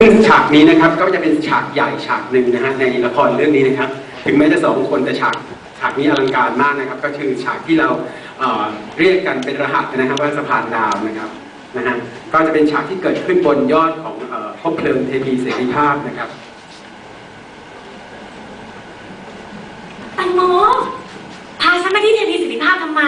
ซึ่งฉากนี้นะครับก็จะเป็นฉากใหญ่ฉากหนึ่งนะฮะในละครเรื่องนี้นะครับ ถึงแม้จะสองคนแต่ฉากฉากนี้อลังการมากนะครับ ก็คือฉากที่เราเอ่อเรียกกันเป็นรหัสนะครับว่าสะพานดาวนะครับนะฮะก็จะเป็นฉากที่เกิดขึ้นบนยอดของเอ่อคบเพลิงเทพีเสรีภาพนะครับแตงโมพาฉันมาที่เทพีสิริภาพทำไม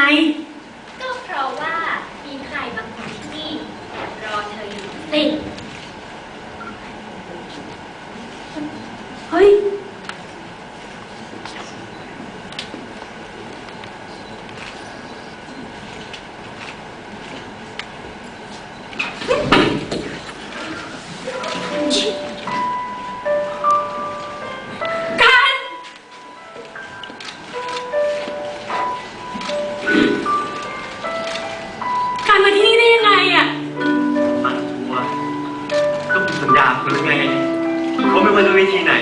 การมาที่นี่ได้ยังไงอะมาทัวร์ก็ผมสัญญาคุณแล้วไงเขาไม่ว่าจะวิธีไหน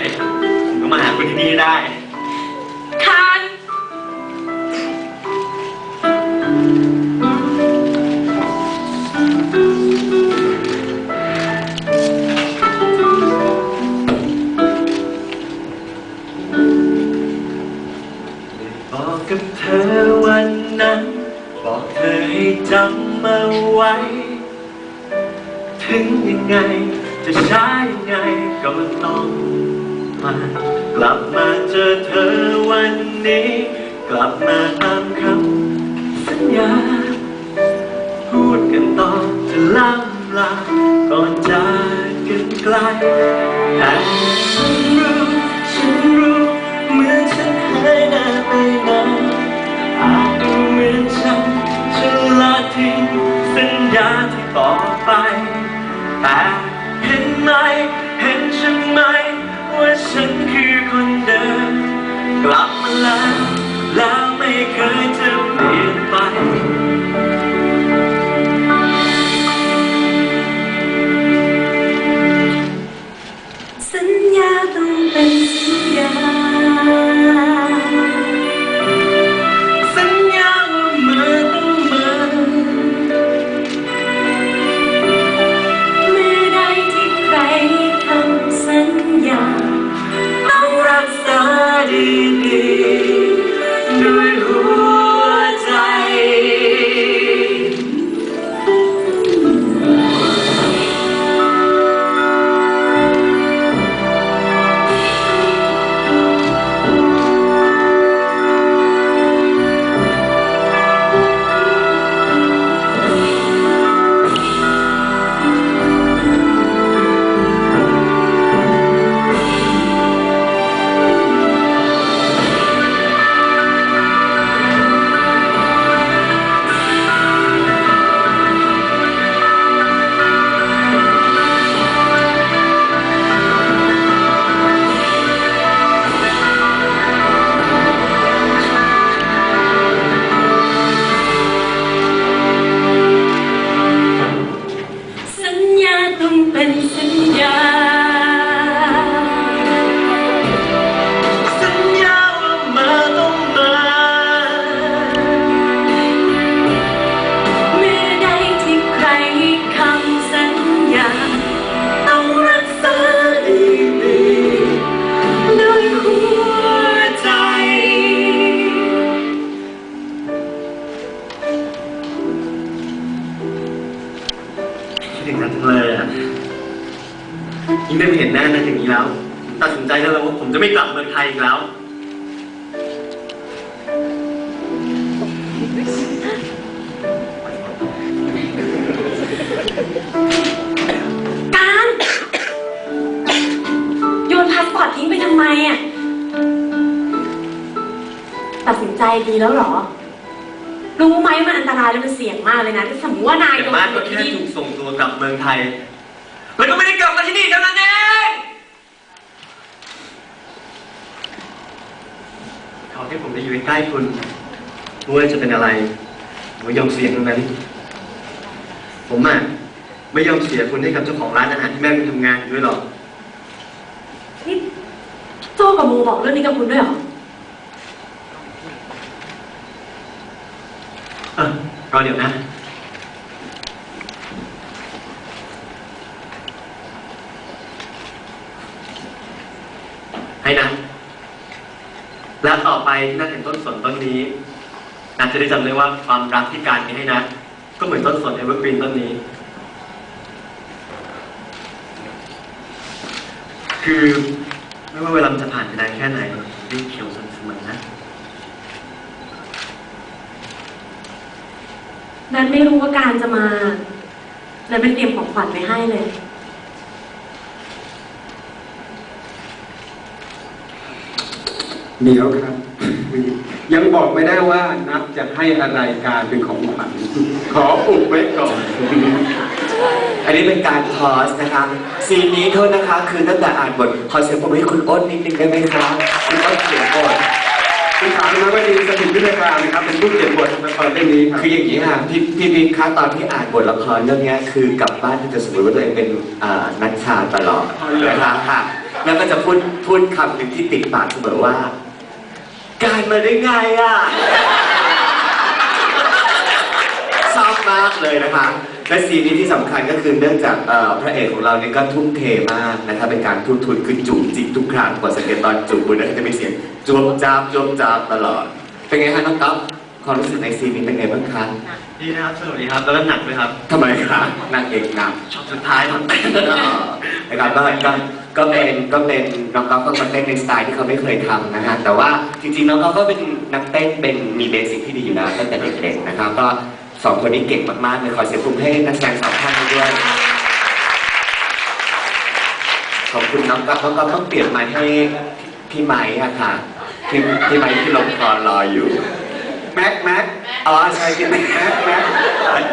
ผมก็มาหาคุณที่นี่ได้ ไง จะช้ายังไงก็ต้องมากลับมาเจอเธอวันนี้ กลับมาตามคำสัญญา พูดกันต่อจะล่ำลาก่อนจากกันไกลแต่ฉันรู้ฉันรู้เมื่อฉันหายหน้าไปนานอาจดูเหมือนฉันฉันละทิ้งสัญญาที่ต่อไป แต่เห็นไหมเห็นฉันไหมว่าฉันคือคนเดิมกลับมาแล้วแล้ว ถึงกันจังเลยอะยิ่งได้ไปเห็นหน้านั่นอย่างนี้แล้ว ตัดสินใจได้แล้วว่าผมจะไม่กลับเมืองไทยอีกแล้ว การโยนพาสปอร์ตทิ้งไปทำไมอะ ตัดสินใจดีแล้วเหรอ รู้ไหมมันอันตรายและมันเสี่ยงมากเลยนะถ้าสมมติว่านายแต่โดนมากก็แค่ถูกส่งตัวกลับเมืองไทย แล้วก็ไม่ได้กลับมาที่นี่เท่านั้นเองขอให้ผมได้อยู่ใกล้ๆคุณไม่ว่าจะเป็นอะไรผมก็ยอมเสี่ยงตรงนั้น ผมอะไม่ยอมเสียคุณให้กับเจ้าของร้านอาหารที่แม่คุณทำงานอยู่ด้วยหรอก นี่โจกับโมบอกเรื่องนี้กับคุณด้วยเหรอเอ อเดี๋ยวนะให้นะ แล้วต่อไปที่นัดเห็นต้นสนต้นนี้นัดจะได้จำได้ว่าความรักที่การมีให้นัดก็เหมือนต้นสนเอเวอร์กรีนต้นนี้ คือไม่ว่าเวลาจะ ไม่รู้ว่าการจะมานันไม่เตรียมของขวัญไว้ให้เลย เดี๋ยวครับ ยังบอกไม่ได้ว่านัดจะให้อะไรการเป็นของขวัญขออุบไว้ก่อน อันนี้เป็นการพอสนะคะซีนนี้โทษนะคะ คือตั้งแต่อ่านบทขอเสียงปรบมือให้คุณอ้นนิดนึงได้ไหมคะคุณอ้นเขียนบท คุณถามนะว่าดีสถิตวิทยาการนะครับเป็นผู้เขียนบทละครเรื่องนี้ครับคืออย่างนี้ค่ะพี่พี่บิ๊กคะตอนที่อ่านบทละครเรื่องเนี้ยคือกลับบ้านที่จะสมมติว่าตัวเองเป็นอ่านักชาตลอดอ๋อเหรอนะคะค่ะ แล้วก็จะพูดพูดคำหนึ่งที่ติดปากเสมอว่า การมาได้ไงอะ ชอบมากเลยนะคะและซีนนี้ที่สำคัญก็คือเนื่องจากเอ่อพระเอกของเราเนี่ยก็ทุ่มเทมากนะคะเป็นการทุ่มทุนคือจูบจิกทุกครั้งกว่าสังเกตตอนจูบบนนั้นจะมีเสียงจวบจ้าบจวบจ้าบตลอด เป็นไงคะน้องก๊อฟความรู้สึกในซีนนี้เป็นไงบ้างคะดีนะครับสนุกดีครับ แล้วก็หนักด้วยครับทำไมคะนางเอกนช็อตสุดท้ายครับำนะครับก็ก็ก็เป็นก็เป็นน้องก๊อฟก็มาเต้นในสไตล์ที่เขาไม่เคยทำนะฮะแต่ว่าจริงๆน้องก๊อฟก็เป็นนักเต้นเป็นมีเบสิกที่ดีอยู่แล้วตั้งแต่เด็กๆนะครับก็ สองคนนี้เก่งมากๆเลยขอเสียงปรบมือให้นักแสดงสองท่านด้วยขอบคุณน้องก๊อฟน้องก๊อฟต้องเปลี่ยนไม้ให้พี่ไม้ค่ะพี่พี่ไม้ที่ลงคอรออยู่แม็กแม็กอ๋อใช่พี่แม็กแม็ก